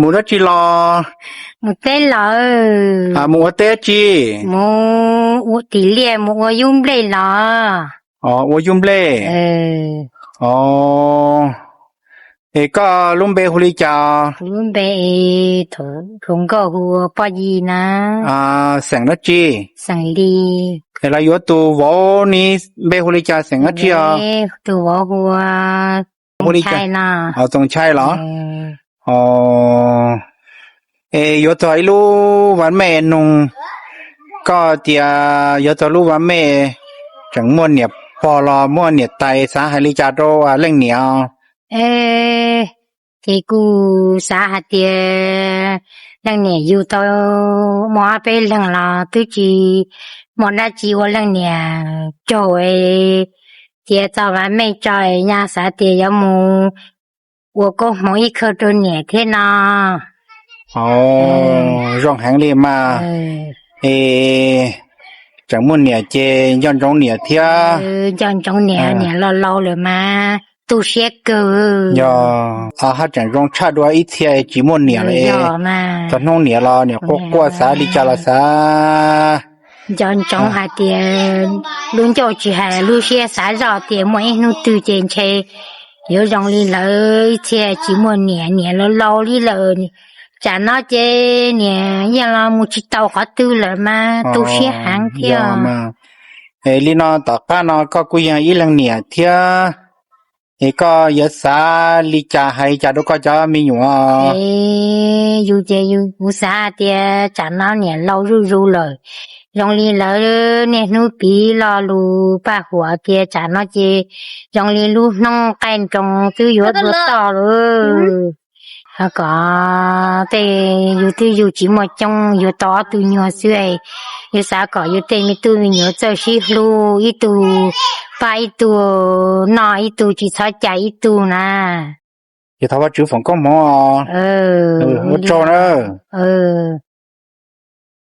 มูนัจิรอมูเต้รออ่ามูเตจีมูอุติเลียมูยุ่มเล่รออ๋อวัวยุมเล่เอออ๋อเอก็ลุมเบฮุลิจา ลุมเบถงถงก็หัวปอยีนะ อ่า แสงนัจีแสงดีเอลายตัววอนี้เบฮุลิจาแสงนัจีอ่ะตัววอหัวตรงใช่นะอ๋อตรงใช่เหรออ๋อเอยตัวลูวันแม่นุงก็เตียยตัวลูวันแม่ถึงม่วนเนี่ยพอรอม่วนเนี่ยไตสาหริจาโรอะเรื่องเหนียว เอที่กูสาหัสเตียเรื่องเนี่ยอยู่ตัวมอเป็นเรื่องละตุจีมอนาจีว่าเรื่องเนี่ยจะเเตียจะวันแม่จอยาสาเตียยมูว่าก็มองอีกคนเนี่ยเท่านั ồ hàng ừ. liền mà ừ. ê chẳng muốn nè chê dân trong nè thia dân trong nè rồi mà tu sẽ cơ giờ à hát chẳng rong cha đua ít thia chỉ muốn nè rồi ừ, mà tận nông nè lo nè quốc qua xã đi cha là xã dân trong à. hà tiền luôn cho chị hà luôn xe xã rõ tiền mỗi nó từ trên chơi 有让你老，这寂寞年年了老你老。จากน้อเจเนี่ยยังเรามุชิตเอาเขาตื้อเลยมาตูเสียหางเที่ยวเอลีนอต่อป้านอก็กุยังอีลังเนี่ยเที่ยเอก็ยศาลิจาให้จาดูก็จะมีอยู่อ๋เอ อยู่เจอยู่กุสาเตียจากนอเนี่ยเรารู้รู้เลยยองลีเลยเนี่ยนูปีรอรูป้าหัวเตียจากนอเจยองลีรู้น้องแกนจงตื้อยัศต่อเลย có tê yêu tư yêu chỉ một trong yêu to từ nhỏ xuôi yêu xã có yêu tê mi tư mi nhớ cho xí lu ít tu ba ít tu nọ ít tu chỉ sao chạy ít tu nà thì thao ba chữ phòng có mò ừ cho nữa ừ